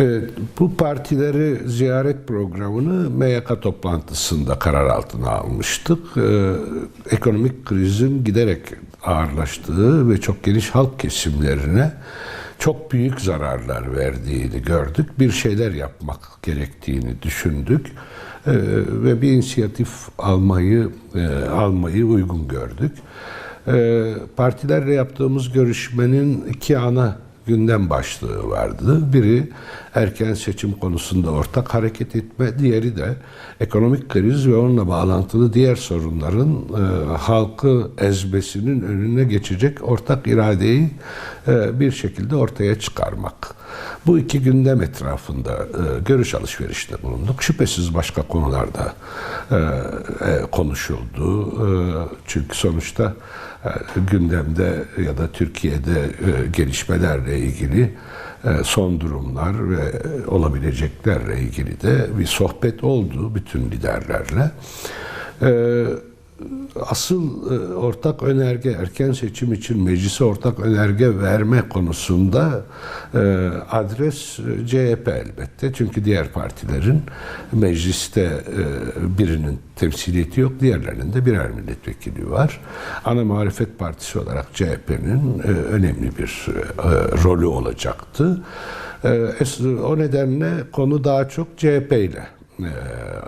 Evet, bu partileri ziyaret programını MYK toplantısında karar altına almıştık. Ee, ekonomik krizin giderek ağırlaştığı ve çok geniş halk kesimlerine çok büyük zararlar verdiğini gördük. Bir şeyler yapmak gerektiğini düşündük Ee, ve bir inisiyatif almayı e, almayı uygun gördük. Ee, partilerle yaptığımız görüşmenin iki ana gündem başlığı vardı. Biri erken seçim konusunda ortak hareket etme, diğeri de ekonomik kriz ve onunla bağlantılı diğer sorunların e, halkı ezmesinin önüne geçecek ortak iradeyi e, bir şekilde ortaya çıkarmak. Bu iki gündem etrafında e, görüş alışverişinde bulunduk. Şüphesiz başka konularda e, e, konuşuldu. E, çünkü sonuçta gündemde ya da Türkiye'de e, gelişmelerle ilgili e, son durumlar ve olabileceklerle ilgili de bir sohbet oldu bütün liderlerle. Asıl e, ortak önerge erken seçim için meclise ortak önerge verme konusunda e, adres e, CHP elbette. Çünkü diğer partilerin mecliste e, birinin temsiliyeti yok, diğerlerinin de birer milletvekili var. Ana muhalefet partisi olarak CHP'nin önemli bir rolü olacaktı. O nedenle konu daha çok CHP ile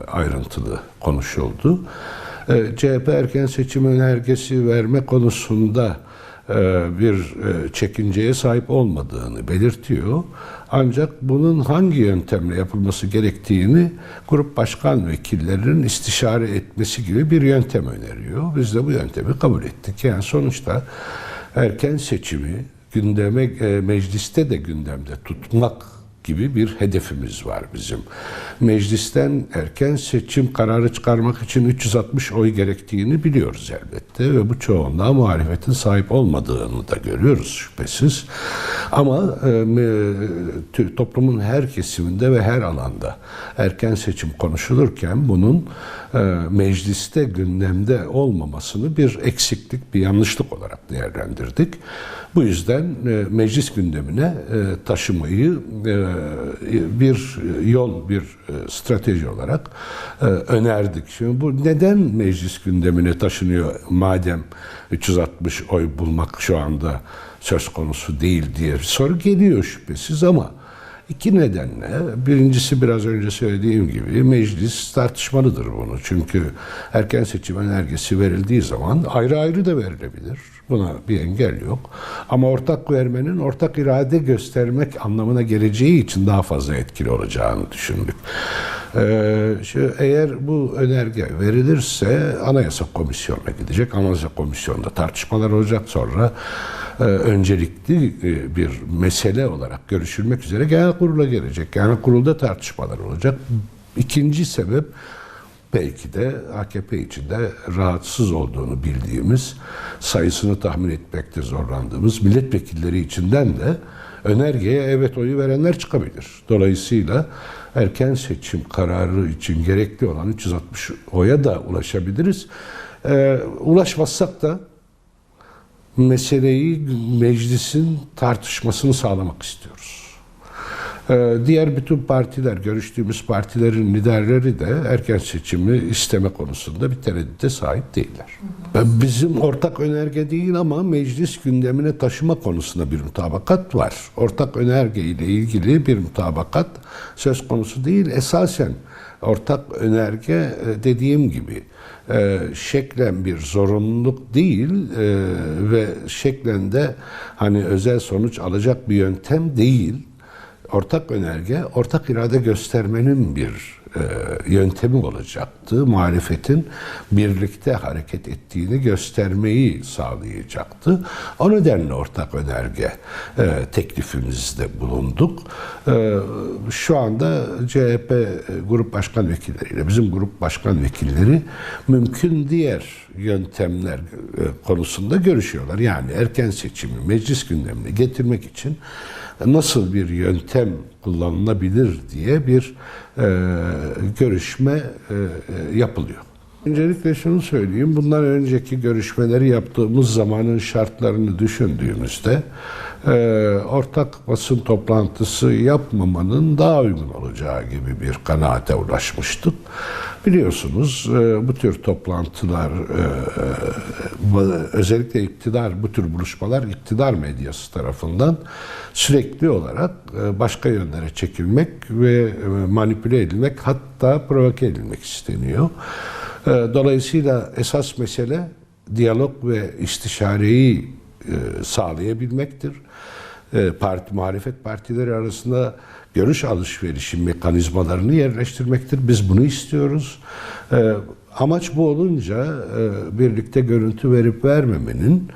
ayrıntılı konuşuldu. E, CHP erken seçim önergesi verme konusunda e, bir e, çekinceye sahip olmadığını belirtiyor. Ancak bunun hangi yöntemle yapılması gerektiğini grup başkan vekillerinin istişare etmesi gibi bir yöntem öneriyor. Biz de bu yöntemi kabul ettik. Yani sonuçta erken seçimi gündeme mecliste de gündemde tutmak gibi bir hedefimiz var bizim. Meclisten erken seçim kararı çıkarmak için 360 oy gerektiğini biliyoruz elbette ve bu çoğunluğa muhalefetin sahip olmadığını da görüyoruz şüphesiz. Ama e, toplumun her kesiminde ve her alanda erken seçim konuşulurken bunun e, mecliste gündemde olmamasını bir eksiklik, bir yanlışlık olarak değerlendirdik. Bu yüzden e, meclis gündemine e, taşımayı e, bir yol, bir strateji olarak önerdik. Şimdi bu neden meclis gündemine taşınıyor madem 360 oy bulmak şu anda söz konusu değil diye soru geliyor şüphesiz ama İki nedenle. Birincisi biraz önce söylediğim gibi meclis tartışmalıdır bunu. Çünkü erken seçim önergesi verildiği zaman ayrı ayrı da verilebilir. Buna bir engel yok. Ama ortak vermenin ortak irade göstermek anlamına geleceği için daha fazla etkili olacağını düşündük. Ee, eğer bu önerge verilirse Anayasa Komisyonu'na gidecek. Anayasa Komisyonu'nda tartışmalar olacak. Sonra öncelikli e, bir mesele olarak görüşülmek üzere genel kurula gelecek. Genel kurulda tartışmalar olacak. İkinci sebep belki de AKP içinde rahatsız olduğunu bildiğimiz, sayısını tahmin etmekte zorlandığımız milletvekilleri içinden de önergeye evet oyu verenler çıkabilir. Dolayısıyla erken seçim kararı için gerekli olan 360 oya da ulaşabiliriz. Ee, ulaşmazsak da meseleyi meclisin tartışmasını sağlamak istiyoruz. Ee, Diğer bütün partiler, görüştüğümüz partilerin liderleri de erken seçimi isteme konusunda bir tereddüte sahip değiller. Bizim ortak önerge değil ama meclis gündemine taşıma konusunda bir mutabakat var. Ortak önerge ile ilgili bir mutabakat söz konusu değil. Esasen ortak önerge e, dediğim gibi e, şeklen bir zorunluluk değil e, ve şeklen de hani özel sonuç alacak bir yöntem değil. Ortak önerge, ortak irade göstermenin bir yöntemi olacaktı. Muhalefetin birlikte hareket ettiğini göstermeyi sağlayacaktı. O nedenle ortak önerge e, teklifimizde bulunduk. E, şu anda CHP grup başkan vekilleriyle bizim grup başkan vekilleri mümkün diğer yöntemler e, konusunda görüşüyorlar. Yani erken seçimi meclis gündemine getirmek için nasıl bir yöntem kullanılabilir diye bir e, görüşme e, e, yapılıyor. Öncelikle şunu söyleyeyim, bundan önceki görüşmeleri yaptığımız zamanın şartlarını düşündüğümüzde e, ortak basın toplantısı yapmamanın daha uygun olacağı gibi bir kanaate ulaşmıştık. Biliyorsunuz e, bu tür toplantılar e, bu- özellikle iktidar bu tür buluşmalar iktidar medyası tarafından sürekli olarak e, başka yönlere çekilmek ve e, manipüle edilmek hatta provoke edilmek isteniyor. E, Dolayısıyla esas mesele diyalog ve istişareyi e, sağlayabilmektir. E, Parti, muhalefet partileri arasında görüş alışverişi mekanizmalarını yerleştirmektir. Biz bunu istiyoruz. E, Amaç bu olunca e, birlikte görüntü verip vermemenin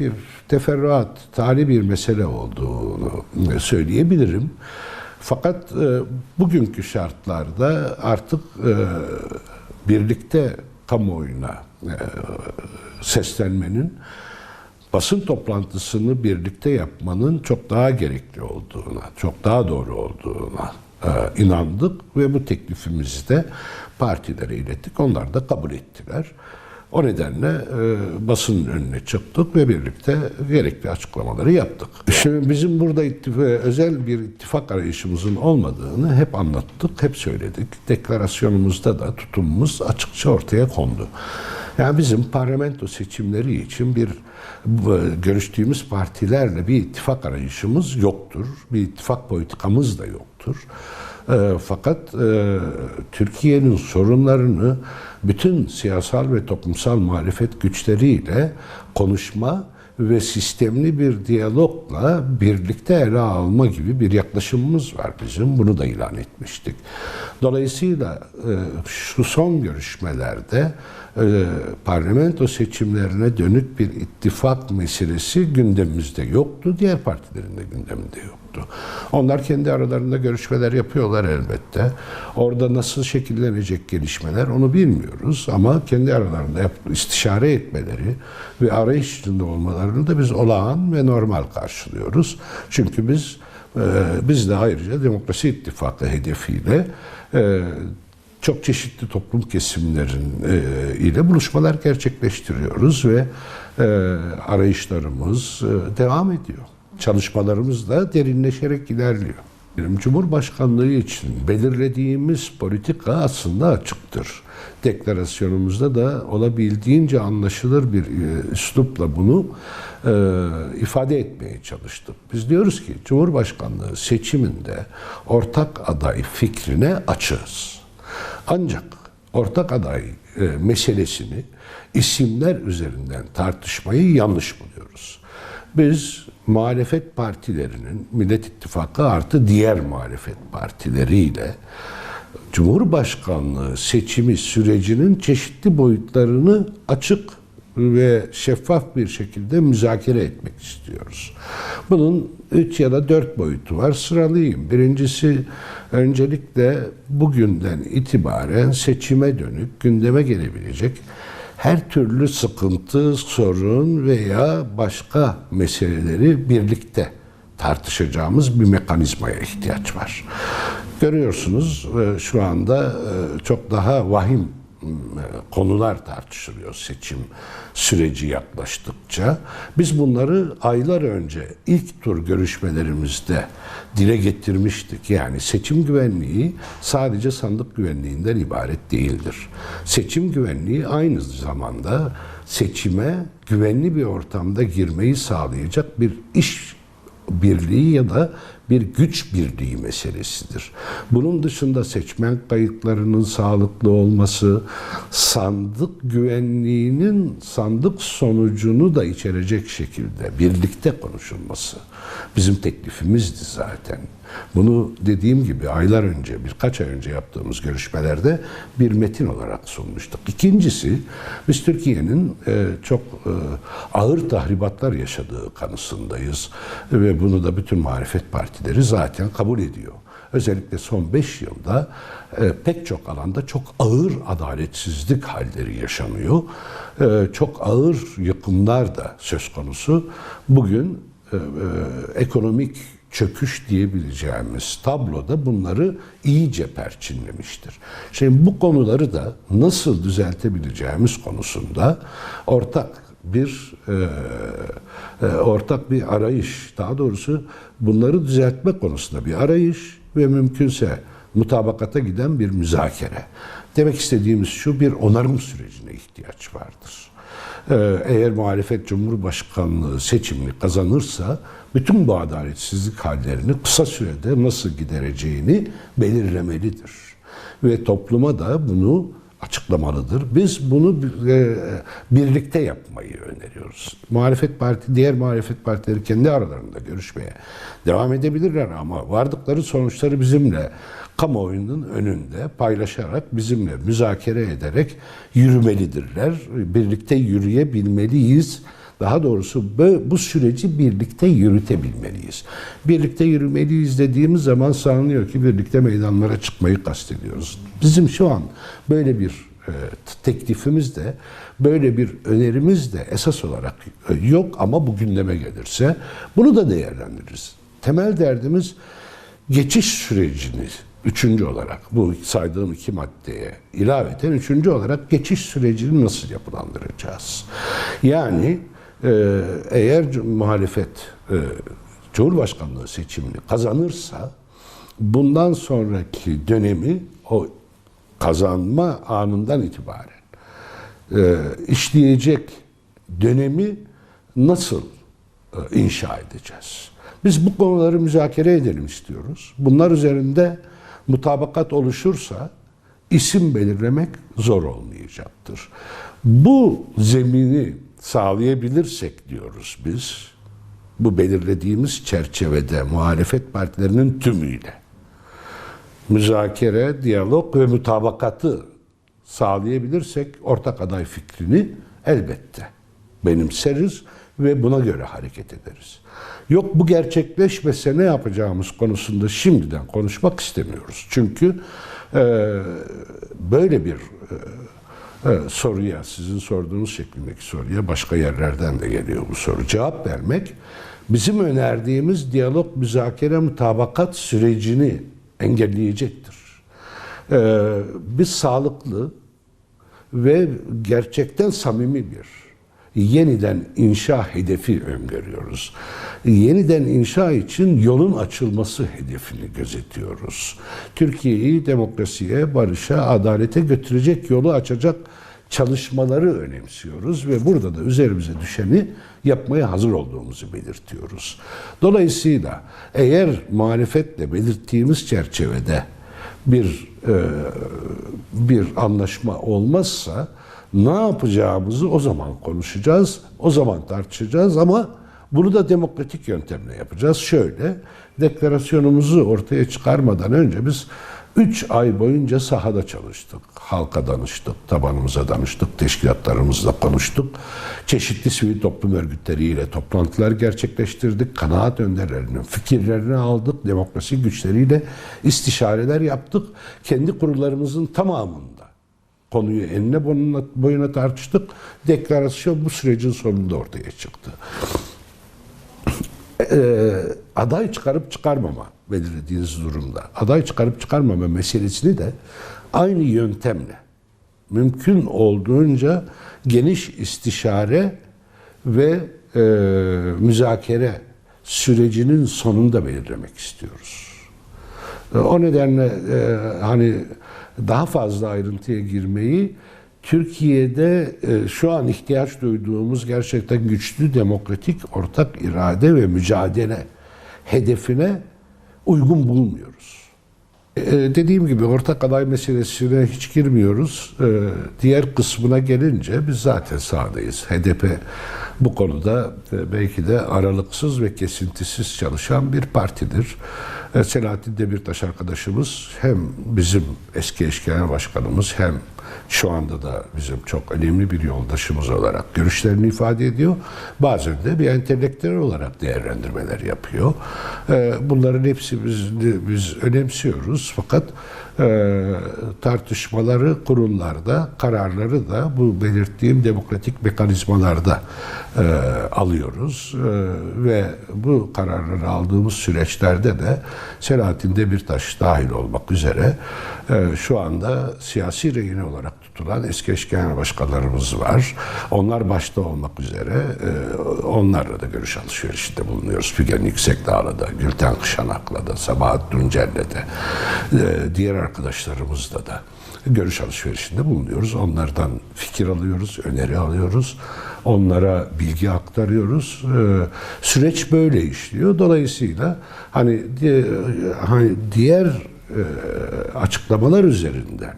bir teferruat, tali bir mesele olduğunu söyleyebilirim. Fakat bugünkü şartlarda artık birlikte kamuoyuna seslenmenin basın toplantısını birlikte yapmanın çok daha gerekli olduğuna, çok daha doğru olduğuna e, inandık ve bu teklifimizi de partilere ilettik. Onlar da kabul ettiler. O nedenle e, basının önüne çıktık ve birlikte gerekli açıklamaları yaptık. Şimdi bizim burada ittifa, özel bir ittifak arayışımızın olmadığını hep anlattık, hep söyledik. Deklarasyonumuzda da tutumumuz açıkça ortaya kondu. Yani bizim parlamento seçimleri için bir görüştüğümüz partilerle bir ittifak arayışımız yoktur. Bir ittifak politikamız da yoktur. E, fakat e, Türkiye'nin sorunlarını bütün siyasal ve toplumsal muhalefet güçleriyle konuşma ve sistemli bir diyalogla birlikte ele alma gibi bir yaklaşımımız var bizim. Bunu da ilan etmiştik. Dolayısıyla e, şu son görüşmelerde e, parlamento seçimlerine dönük bir ittifak meselesi gündemimizde yoktu. Diğer partilerin de gündeminde yoktu. Onlar kendi aralarında görüşmeler yapıyorlar elbette. Orada nasıl şekillenecek gelişmeler onu bilmiyoruz ama kendi aralarında yap, istişare etmeleri ve arayış içinde olmalarını da biz olağan ve normal karşılıyoruz. Çünkü biz e, biz de ayrıca demokrasi ittifakı hedefiyle e, çok çeşitli toplum kesimlerin e, ile buluşmalar gerçekleştiriyoruz ve e, arayışlarımız e, devam ediyor. Çalışmalarımız da derinleşerek ilerliyor. Cumhurbaşkanlığı için belirlediğimiz politika aslında açıktır. Deklarasyonumuzda da olabildiğince anlaşılır bir e, üslupla bunu e, ifade etmeye çalıştık. Biz diyoruz ki Cumhurbaşkanlığı seçiminde ortak aday fikrine açığız. Ancak ortak aday e, meselesini isimler üzerinden tartışmayı yanlış buluyoruz. Biz muhalefet partilerinin Millet İttifakı artı diğer muhalefet partileriyle Cumhurbaşkanlığı seçimi sürecinin çeşitli boyutlarını açık ve şeffaf bir şekilde müzakere etmek istiyoruz. Bunun üç ya da dört boyutu var. Sıralayayım. Birincisi öncelikle bugünden itibaren seçime dönük gündeme gelebilecek her türlü sıkıntı, sorun veya başka meseleleri birlikte tartışacağımız bir mekanizmaya ihtiyaç var. Görüyorsunuz e, şu anda e, çok daha vahim konular tartışılıyor seçim süreci yaklaştıkça. Biz bunları aylar önce ilk tur görüşmelerimizde dile getirmiştik. Yani seçim güvenliği sadece sandık güvenliğinden ibaret değildir. Seçim güvenliği aynı zamanda seçime güvenli bir ortamda girmeyi sağlayacak bir iş birliği ya da bir güç birliği meselesidir. Bunun dışında seçmen kayıtlarının sağlıklı olması, sandık güvenliğinin sandık sonucunu da içerecek şekilde birlikte konuşulması bizim teklifimizdi zaten. Bunu dediğim gibi aylar önce, birkaç ay önce yaptığımız görüşmelerde bir metin olarak sunmuştuk. İkincisi, biz Türkiye'nin e, çok e, ağır tahribatlar yaşadığı kanısındayız ve bunu da bütün muhalefet partileri zaten kabul ediyor. Özellikle son 5 yılda e, pek çok alanda çok ağır adaletsizlik halleri yaşanıyor. Çok ağır yıkımlar da söz konusu. Bugün ekonomik çöküş diyebileceğimiz tabloda bunları iyice perçinlemiştir. Şimdi bu konuları da nasıl düzeltebileceğimiz konusunda ortak bir e, e, ortak bir arayış, daha doğrusu bunları düzeltme konusunda bir arayış ve mümkünse mutabakata giden bir müzakere. Demek istediğimiz şu bir onarım sürecine ihtiyaç vardır. Ee, Eğer muhalefet Cumhurbaşkanlığı seçimini kazanırsa bütün bu adaletsizlik hallerini kısa sürede nasıl gidereceğini belirlemelidir. Ve topluma da bunu açıklamalıdır. Biz bunu e, birlikte yapmayı öneriyoruz. Muhalefet parti, diğer muhalefet partileri kendi aralarında görüşmeye devam edebilirler ama vardıkları sonuçları bizimle kamuoyunun önünde paylaşarak, bizimle müzakere ederek yürümelidirler. Birlikte yürüyebilmeliyiz. Daha doğrusu bu, bu süreci birlikte yürütebilmeliyiz. Birlikte yürümeliyiz dediğimiz zaman sanılıyor ki birlikte meydanlara çıkmayı kastediyoruz. Bizim şu an böyle bir e, teklifimiz de böyle bir önerimiz de esas olarak e, yok ama bu gündeme gelirse bunu da değerlendiririz. Temel derdimiz geçiş sürecini üçüncü olarak bu saydığım iki maddeye ilaveten üçüncü olarak geçiş sürecini nasıl yapılandıracağız? Yani e, eğer muhalefet e, Cumhurbaşkanlığı seçimini kazanırsa bundan sonraki dönemi o kazanma anından itibaren e, işleyecek dönemi nasıl e, inşa edeceğiz? Biz bu konuları müzakere edelim istiyoruz. Bunlar üzerinde mutabakat oluşursa isim belirlemek zor olmayacaktır. Bu zemini sağlayabilirsek diyoruz biz, bu belirlediğimiz çerçevede muhalefet partilerinin tümüyle müzakere, diyalog ve mutabakatı sağlayabilirsek ortak aday fikrini elbette benimseriz ve buna göre hareket ederiz. Yok bu gerçekleşmese ne yapacağımız konusunda şimdiden konuşmak istemiyoruz. Çünkü e, böyle bir e, e, soruya, sizin sorduğunuz şeklindeki soruya başka yerlerden de geliyor bu soru. Cevap vermek bizim önerdiğimiz diyalog, müzakere, mutabakat sürecini engelleyecektir. E, biz sağlıklı ve gerçekten samimi bir yeniden inşa hedefi öngörüyoruz. Yeniden inşa için yolun açılması hedefini gözetiyoruz. Türkiye'yi demokrasiye, barışa, adalete götürecek yolu açacak çalışmaları önemsiyoruz ve burada da üzerimize düşeni yapmaya hazır olduğumuzu belirtiyoruz. Dolayısıyla eğer muhalefetle belirttiğimiz çerçevede bir bir anlaşma olmazsa ne yapacağımızı o zaman konuşacağız, o zaman tartışacağız ama bunu da demokratik yöntemle yapacağız. Şöyle, deklarasyonumuzu ortaya çıkarmadan önce biz 3 ay boyunca sahada çalıştık. Halka danıştık, tabanımıza danıştık, teşkilatlarımızla konuştuk. Çeşitli sivil toplum örgütleriyle toplantılar gerçekleştirdik. Kanaat önderlerinin fikirlerini aldık. Demokrasi güçleriyle istişareler yaptık. Kendi kurullarımızın tamamında konuyu enine boyuna tartıştık. Deklarasyon bu sürecin sonunda ortaya çıktı. Ee, aday çıkarıp çıkarmama belirlediğiniz durumda aday çıkarıp çıkarmama meselesini de aynı yöntemle mümkün olduğunca geniş istişare ve e, müzakere sürecinin sonunda belirlemek istiyoruz. E, o nedenle e, hani daha fazla ayrıntıya girmeyi Türkiye'de e, şu an ihtiyaç duyduğumuz gerçekten güçlü demokratik ortak irade ve mücadele hedefine uygun bulmuyoruz. E, dediğim gibi ortak aday meselesine hiç girmiyoruz. E, diğer kısmına gelince biz zaten sahadayız. HDP bu konuda belki de aralıksız ve kesintisiz çalışan bir partidir. Selahattin Demirtaş arkadaşımız hem bizim eski eş genel başkanımız hem şu anda da bizim çok önemli bir yoldaşımız olarak görüşlerini ifade ediyor. Bazen de bir entelektüel olarak değerlendirmeler yapıyor. E, bunların hepsi biz, biz önemsiyoruz fakat e, tartışmaları kurullarda, kararları da bu belirttiğim demokratik mekanizmalarda e, alıyoruz E, ve bu kararları aldığımız süreçlerde de Selahattin Demirtaş dahil olmak üzere e, şu anda siyasi rehin olarak tutulan eski eş genel başkanlarımız var. Onlar başta olmak üzere e, onlarla da görüş alışverişinde bulunuyoruz. Figen Yüksekdağ'la da, Gülten Kışanak'la da, Sabahat Tuncer'le de, e, diğer arkadaşlarımızla da görüş alışverişinde bulunuyoruz. Onlardan fikir alıyoruz, öneri alıyoruz. Onlara bilgi aktarıyoruz. Ee, süreç böyle işliyor. Dolayısıyla hani, di- hani diğer e, açıklamalar üzerinden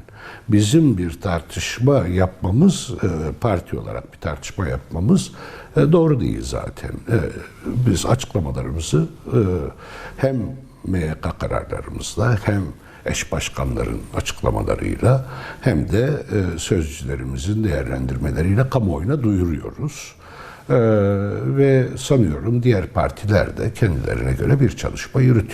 bizim bir tartışma yapmamız, e, parti olarak bir tartışma yapmamız e, doğru değil zaten. E, Biz açıklamalarımızı e, hem MYK kararlarımızla hem eş başkanların açıklamalarıyla hem de e, sözcülerimizin değerlendirmeleriyle kamuoyuna duyuruyoruz. E, ve sanıyorum diğer partiler de kendilerine göre bir çalışma yürütüyor.